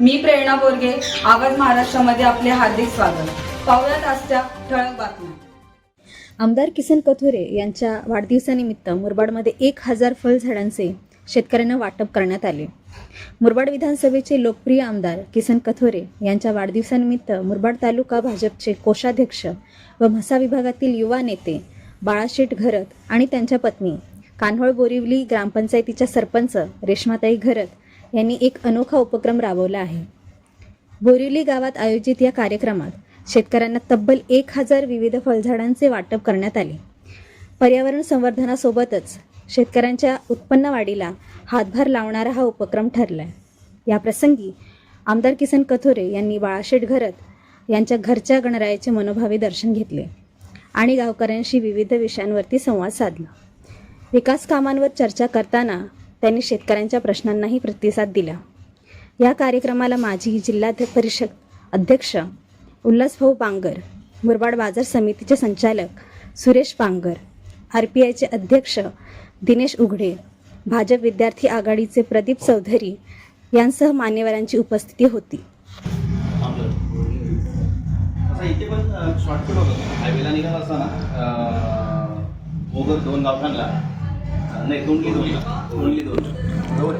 मी प्रेरणा बोरगे आवाज महाराष्ट्रामध्ये आपले हार्दिक स्वागत. पाहुयात आजच्या ठळक बातम्या. आमदार किसन कथोरे यांच्या वाढदिवसानिमित्त मुरबाडमध्ये एक हजार फळझाडांचे शेतकऱ्यांना वाटप करण्यात आले. मुरबाड विधानसभेचे लोकप्रिय आमदार किसन कथोरे यांच्या वाढदिवसानिमित्त मुरबाड तालुका भाजपचे कोषाध्यक्ष व म्हसा विभागातील युवा नेते बाळाशेठ घरत आणि त्यांच्या पत्नी कान्होळ बोरिवली ग्रामपंचायतीच्या सरपंच रेश्माताई घरत यांनी एक अनोखा उपक्रम राबवला आहे. बोरिवली गावात आयोजित या कार्यक्रमात शेतकऱ्यांना तब्बल एक हजार विविध फळझाडांचे वाटप करण्यात आले. पर्यावरण संवर्धनासोबतच शेतकऱ्यांच्या उत्पन्न वाढीला हातभार लावणारा हा उपक्रम ठरला आहे या प्रसंगी आमदार किसन कथोरे यांनी बाळाशेठ घरत यांच्या घरच्या गणरायाचे मनोभावे दर्शन घेतले आणि गावकऱ्यांशी विविध विषयांवरती संवाद साधला. विकास कामांवर चर्चा करताना त्यांनी शेतकऱ्यांच्या प्रश्नांनाही प्रतिसाद दिला. या कार्यक्रमाला माजी जिल्हा परिषद अध्यक्ष उल्हासभाऊ पांगर मुरबाड बाजार समितीचे संचालक सुरेश पांगर आर पी आयचे अध्यक्ष दिनेश उघडे भाजप विद्यार्थी आघाडीचे प्रदीप चौधरी यांसह मान्यवरांची उपस्थिती होती. इथे पण शॉर्टकट होतं. हायवेला निघाला असताना मोगर दोन गावठाणला नाही तोंडली दोन तोंडली दोन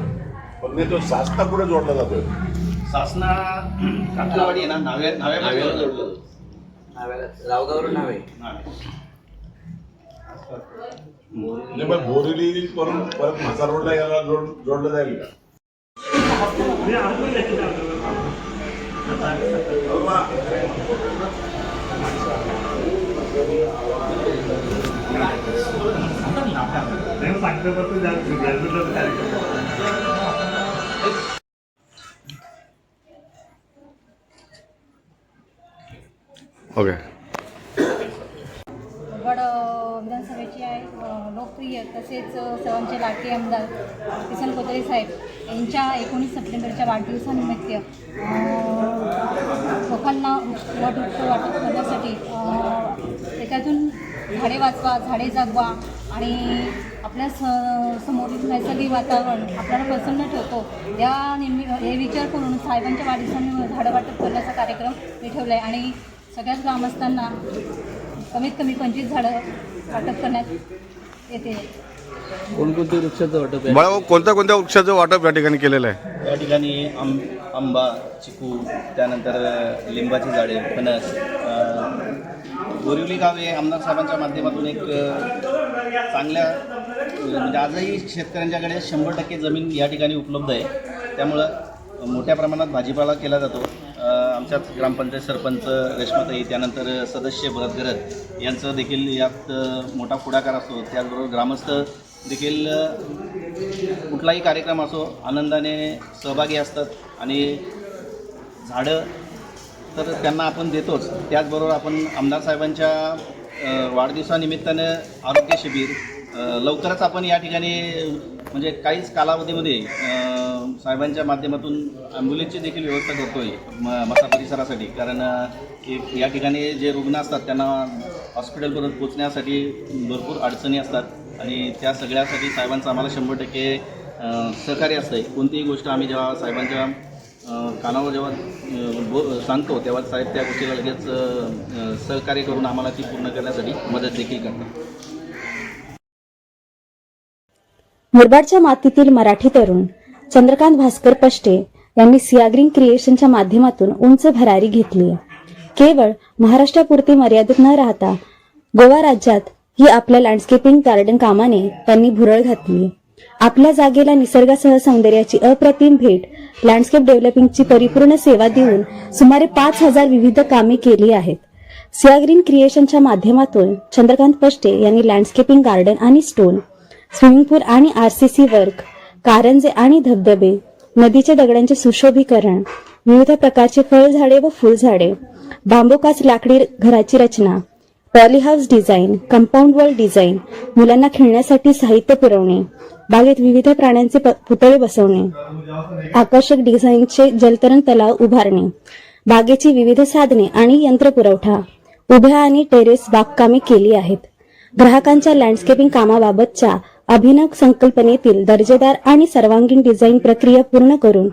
पण मी तो सास्ता पुढे जोडला जातोय. सासना काटलावाडी आहे ना नाव्या नाव्या नाव्याला जोडलं नाव्याला रावगावरून नावे. मग बोरिवली करून परत म्हासा रोडला याला जोड जोडलं जाईल का? ओके. गड विधानसभेचे आहे लोकप्रिय तसेच सर्वांचे लाडके आमदार किसन कोतरे साहेब यांच्या एकोणीस सप्टेंबरच्या वाढदिवसानिमित्त अ, लोकांना वटवृक्ष वाटप करण्यासाठी त्याच्यातून झाडे वाचवा झाडे जगवा आणि आपल्या स समोरील नैसर्गिक वातावरण आपल्याला प्रसन्न ठेवतो. या निम्मी हे विचार करून साहेबांच्या वाढदिवसानिमित्त झाडं वाटप करण्याचा कार्यक्रम मी ठेवला आहे आणि सगळ्याच ग्रामस्थांना कमीत कमी पंचवीस झाडं वाटप करण्यात येते. कोणकोणते वृक्षाचं वाटप आहे? बाळा कोणत्या कोणत्या वृक्षाचं वाटप या ठिकाणी केलेलं आहे? या ठिकाणी आं आंबा चिकू त्यानंतर लिंबाची झाडे फणस बोरिवली गाव हे आमदार साहेबांच्या माध्यमातून एक चांगल्या म्हणजे आजही शेतकऱ्यांच्याकडे शंभर टक्के जमीन या ठिकाणी उपलब्ध आहे. त्यामुळं मोठ्या प्रमाणात भाजीपाला केला जातो. आमच्यात आमच्याच ग्रामपंचायत सरपंच रेश्माताई त्यानंतर सदस्य भरत गरज यांचं देखील यात मोठा पुढाकार असतो. त्याचबरोबर ग्रामस्थ देखील कुठलाही कार्यक्रम असो आनंदाने सहभागी असतात. आणि झाडं तर त्यांना आपण देतोच. त्याचबरोबर आपण आमदार साहेबांच्या वाढदिवसानिमित्तानं आरोग्य शिबिर लवकरच आपण या ठिकाणी म्हणजे काहीच कालावधीमध्ये साहेबांच्या माध्यमातून ॲम्ब्युलन्सची देखील व्यवस्था करतोय म मसा परिसरासाठी. कारण या ठिकाणी जे रुग्ण असतात त्यांना हॉस्पिटलपर्यंत पोचण्यासाठी भरपूर अडचणी असतात आणि त्या सगळ्यासाठी साहेबांचं आम्हाला शंभर टक्के सहकार्य असतं आहे कोणतीही गोष्ट आम्ही जेव्हा साहेबांच्या कानावर जेव्हा बो सांगतो तेव्हा साहेब त्या गोष्टीला लगेच सहकार्य करून आम्हाला ती पूर्ण करण्यासाठी मदत देखील करतात. मुरबाडच्या मातीतील मराठी तरुण चंद्रकांत भास्कर पष्टे यांनी सियाग्रीन क्रिएशनच्या माध्यमातून उंच भरारी घेतली केवळ महाराष्ट्रापुरती मर्यादित न राहता गोवा राज्यात ही आपल्या लँडस्केपिंग गार्डन कामाने त्यांनी भुरळ घातली आपल्या जागेला निसर्गासह सौंदर्याची अप्रतिम भेट लँडस्केप डेव्हलपिंगची परिपूर्ण सेवा देऊन सुमारे पाच हजार विविध कामे केली आहेत. सियाग्रीन क्रिएशनच्या माध्यमातून चंद्रकांत पष्टे यांनी लँडस्केपिंग गार्डन आणि स्टोन स्विमिंग पूल आणि आर सी सी वर्क कारंजे आणि धबधबे नदीच्या दगडांचे सुशोभीकरण विविध प्रकारचे फळझाडे व फुलझाडे बांबूकाच लाकडी घराची रचना polyhouse design compound wall design मुलांना खेळण्यासाठी साहित्य पुरवणे बागेत विविध प्राण्यांचे पुतळे बसवणे आकर्षक डिझाईनचे जलतरण तलाव उभारणे बागेची विविध साधने आणि यंत्र पुरवठा उभ्या आणि टेरेस बागकामे केली आहेत. ग्राहकांच्या लँडस्केपिंग कामाबाबतच्या अभिनव संकल्पनेतील दर्जेदार आणि सर्वांगीण डिझाईन प्रक्रिया पूर्ण करून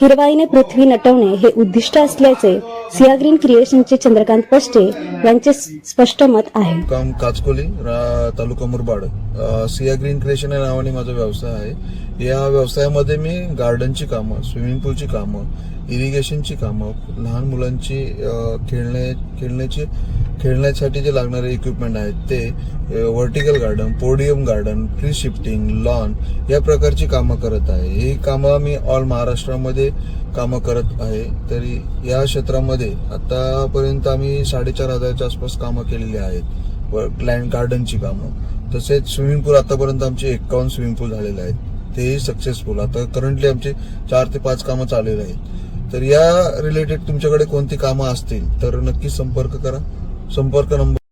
हिरवाईने पृथ्वी नटवणे हे उद्दिष्ट असल्याचे सियाग्रीन क्रिएशनचे चंद्रकांत पष्टे यांचे स्पष्ट मत आहे. काम काचकोली तालुका मुरबाड. सिया ग्रीन क्रिएशन या नावाने माझा व्यवसाय आहे. या व्यवसायामध्ये मी गार्डनची कामं स्विमिंग पूलची कामं इरिगेशनची कामं लहान मुलांची खेळणे खेळण्याची खेळण्यासाठी जे लागणारे इक्विपमेंट आहेत ते vertical garden podium garden free shifting lawn या प्रकारची कामं करत आहे. ही कामं मी ऑल महाराष्ट्रामध्ये कामं करत आहे. तरी या क्षेत्रामध्ये आतापर्यंत आम्ही साडेचार हजारच्या आसपास कामं केलेली आहेत. व लँड गार्डनची कामं. तसेच स्विमिंग पूल आतापर्यंत आमचे एक्कावन्न स्विमिंग पूल झालेले आहेत. तेही सक्सेसफुल आता करंटली आमचे चार ते पाच कामं चाललेली आहेत. तर या रिलेटेड तुमच्याकडे कोणती कामं असतील तर नक्की संपर्क करा. संपर्क नंबर